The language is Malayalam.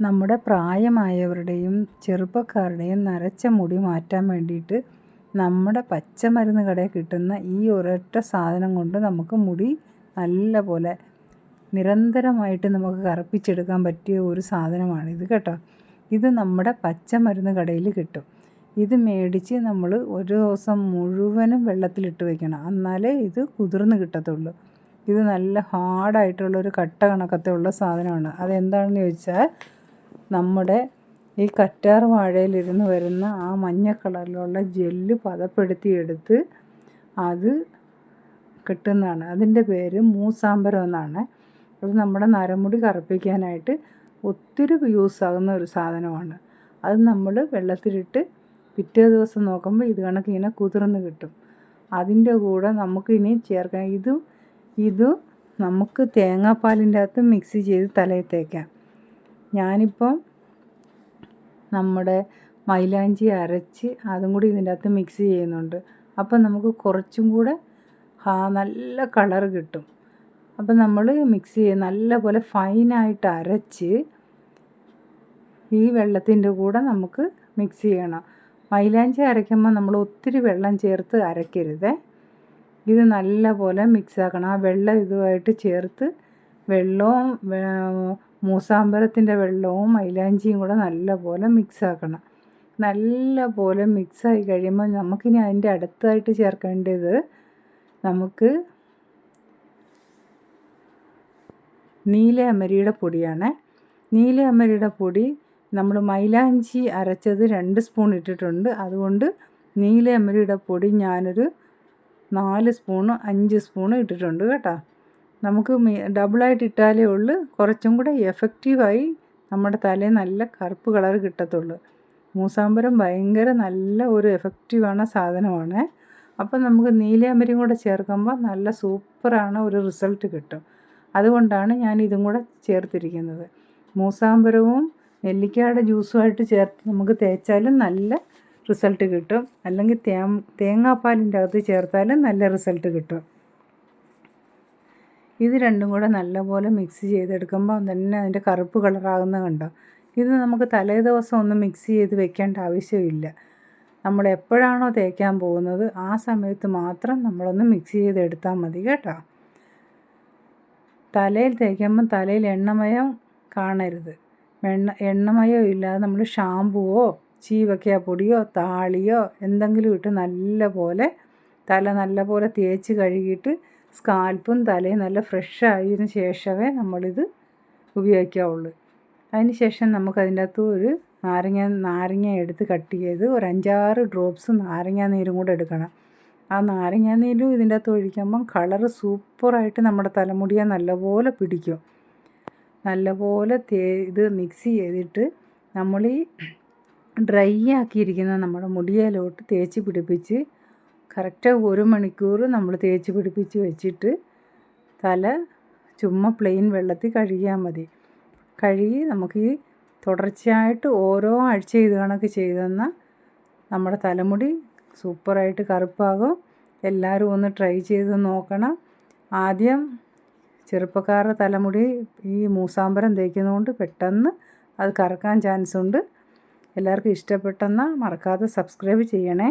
നമ്മുടെ പ്രായമായവരുടെയും ചെറുപ്പക്കാരുടെയും നരച്ച മുടി മാറ്റാൻ വേണ്ടിയിട്ട് നമ്മുടെ പച്ചമരുന്ന് കടയിൽ കിട്ടുന്ന ഈ ഒരൊറ്റ സാധനം കൊണ്ട് നമുക്ക് മുടി നല്ല പോലെ നിരന്തരമായിട്ട് നമുക്ക് കറുപ്പിച്ചെടുക്കാൻ പറ്റിയ ഒരു സാധനമാണിത് കേട്ടോ. ഇത് നമ്മുടെ പച്ചമരുന്ന് കടയിൽ കിട്ടും. ഇത് മേടിച്ച് നമ്മൾ ഒരു ദിവസം മുഴുവനും വെള്ളത്തിലിട്ട് വെക്കണം. എന്നാലേ ഇത് കുതിർന്ന് കിട്ടത്തുള്ളൂ. ഇത് നല്ല ഹാർഡായിട്ടുള്ള ഒരു കട്ട കണക്കത്തെ ഉള്ള സാധനമാണ്. അതെന്താണെന്ന് ചോദിച്ചാൽ നമ്മുടെ ഈ കറ്റാർ വാഴയിലിരുന്ന് വരുന്ന ആ മഞ്ഞ കളറിലുള്ള ജെല്ല് പതപ്പെടുത്തിയെടുത്ത് അത് കിട്ടുന്നതാണ്. അതിന്റെ പേര് മൂസാമ്പരം എന്നാണ്. അത് നമ്മുടെ നരമുടി കറുപ്പിക്കാനായിട്ട് ഒത്തിരി യൂസ് ആകുന്ന ഒരു സാധനമാണ്. അത് നമ്മൾ വെള്ളത്തിലിട്ട് പിറ്റേ ദിവസം നോക്കുമ്പോൾ ഇത് കണക്ക് ഇങ്ങനെ കുതിർന്ന് കിട്ടും. അതിന്റെ കൂടെ നമുക്ക് ഇനി ചേർക്കാം. ഇതും ഇതും നമുക്ക് തേങ്ങാപ്പാലിന്റെ അകത്ത് മിക്സ് ചെയ്ത് തലയിൽ തേക്കാം. ഞാനിപ്പം നമ്മുടെ മൈലാഞ്ചി അരച്ച് അതും കൂടി ഇതിന്റെ അകത്ത് മിക്സ് ചെയ്യുന്നുണ്ട്. അപ്പം നമുക്ക് കുറച്ചും കൂടെ നല്ല കളർ കിട്ടും. അപ്പം നമ്മൾ മിക്സ് ചെയ്ത് നല്ല പോലെ ഫൈനായിട്ട് അരച്ച് ഈ വെള്ളത്തിന്റെ കൂടെ നമുക്ക് മിക്സ് ചെയ്യണം. മൈലാഞ്ചി അരയ്ക്കുമ്പോൾ നമ്മൾ ഒത്തിരി വെള്ളം ചേർത്ത് അരയ്ക്കരുത്. ഇത് നല്ല പോലെ മിക്സ് ആക്കണം. ആ വെള്ളം ഇതുമായിട്ട് ചേർത്ത് വെള്ളവും മൂസാമ്പരത്തിന്റെ വെള്ളവും മൈലാഞ്ചിയും കൂടെ നല്ലപോലെ മിക്സ് ആക്കണം നല്ല പോലെ മിക്സായി കഴിയുമ്പോൾ നമുക്കിനി അതിന്റെ അടുത്തായിട്ട് ചേർക്കേണ്ടത് നമുക്ക് നീല അമരിയുടെ പൊടിയാണ്. നീല പൊടി നമ്മൾ മൈലാഞ്ചി അരച്ചത് രണ്ട് സ്പൂൺ ഇട്ടിട്ടുണ്ട്. അതുകൊണ്ട് നീല അമരിയുടെ പൊടി ഞാനൊരു നാല് സ്പൂണ് അഞ്ച് സ്പൂണ് ഇട്ടിട്ടുണ്ട് കേട്ടോ. നമുക്ക് ഡബിളായിട്ട് ഇട്ടാലേ ഉള്ളൂ. കുറച്ചും കൂടെ എഫക്റ്റീവായി നമ്മുടെ തലയിൽ നല്ല കറുപ്പ് കളർ കിട്ടത്തുള്ളൂ. മൂസാമ്പരം ഭയങ്കര നല്ല ഒരു എഫക്റ്റീവാണ് സാധനമാണ്. അപ്പം നമുക്ക് നീലയമരിയും കൂടെ ചേർക്കുമ്പോൾ നല്ല സൂപ്പറാണ് ഒരു റിസൾട്ട് കിട്ടും. അതുകൊണ്ടാണ് ഞാൻ ഇതും കൂടെ ചേർത്തിരിക്കുന്നത്. മൂസാമ്പരവും നെല്ലിക്കയുടെ ജ്യൂസുമായിട്ട് ചേർത്ത് നമുക്ക് തേച്ചാലും നല്ല റിസൾട്ട് കിട്ടും. അല്ലെങ്കിൽ തേ തേങ്ങാപ്പാലിന്റെ അകത്ത് ചേർത്താലും നല്ല റിസൾട്ട് കിട്ടും. ഇത് രണ്ടും കൂടെ നല്ലപോലെ മിക്സ് ചെയ്തെടുക്കുമ്പോൾ തന്നെ അതിന്റെ കറുപ്പ് കളറാകുന്ന കണ്ടോ? ഇത് നമുക്ക് തലേ ദിവസം ഒന്നും മിക്സ് ചെയ്ത് വെക്കേണ്ട ആവശ്യമില്ല. നമ്മൾ എപ്പോഴാണോ തേക്കാൻ പോകുന്നത് ആ സമയത്ത് മാത്രം നമ്മളൊന്ന് മിക്സ് ചെയ്തെടുത്താൽ മതി കേട്ടോ. തലയിൽ തേക്കുമ്പം തലയിൽ എണ്ണമയം കാണരുത്. എണ്ണ എണ്ണമയോ ഇല്ലാതെ നമ്മൾ ഷാമ്പുവോ ചീവയ്ക്ക പൊടിയോ താളിയോ എന്തെങ്കിലും ഇട്ട് നല്ല പോലെ തല നല്ല പോലെ തേച്ച് കഴുകിയിട്ട് സ്കാൽപ്പും തലയും നല്ല ഫ്രഷ് ആയതിനു ശേഷമേ നമ്മളിത് ഉപയോഗിക്കാവുള്ളൂ. അതിന് ശേഷം നമുക്കതിന്റെ അകത്ത് ഒരു നാരങ്ങ നാരങ്ങ എടുത്ത് കട്ട് ചെയ്ത് ഒരു അഞ്ചാറ് ഡ്രോപ്സ് നാരങ്ങ നീരും കൂടെ എടുക്കണം. ആ നാരങ്ങ നീരും ഇതിന്റെ അകത്ത് ഒഴിക്കുമ്പം കളറ് സൂപ്പറായിട്ട് നമ്മുടെ തലമുടിയെ നല്ലപോലെ പിടിക്കും. നല്ലപോലെ തേ ഇത് മിക്സ് ചെയ്തിട്ട് നമ്മൾ ഈ ഡ്രൈ ആക്കിയിരിക്കുന്ന നമ്മുടെ മുടിയിലോട്ട് തേച്ച് പിടിപ്പിച്ച് കറക്റ്റ് ഒരു മണിക്കൂർ നമ്മൾ തേച്ച് പിടിപ്പിച്ച് വെച്ചിട്ട് തല ചുമ്മാ പ്ലെയിൻ വെള്ളത്തിൽ കഴുകിയാൽ മതി. കഴുകി നമുക്ക് ഈ തുടർച്ചയായിട്ട് ഓരോ ആഴ്ച ഇത് കണക്ക് ചെയ്തെന്നാൽ നമ്മുടെ തലമുടി സൂപ്പറായിട്ട് കറുപ്പാകും. എല്ലാവരും ഒന്ന് ട്രൈ ചെയ്ത് നോക്കണം. ആദ്യം ചെറുപ്പക്കാരുടെ തലമുടി ഈ മൂസാമ്പരം തേക്കുന്നതുകൊണ്ട് പെട്ടെന്ന് അത് കറക്കാൻ ചാൻസ് ഉണ്ട്. എല്ലാവർക്കും ഇഷ്ടപ്പെട്ടെന്നാൽ മറക്കാതെ സബ്സ്ക്രൈബ് ചെയ്യണേ.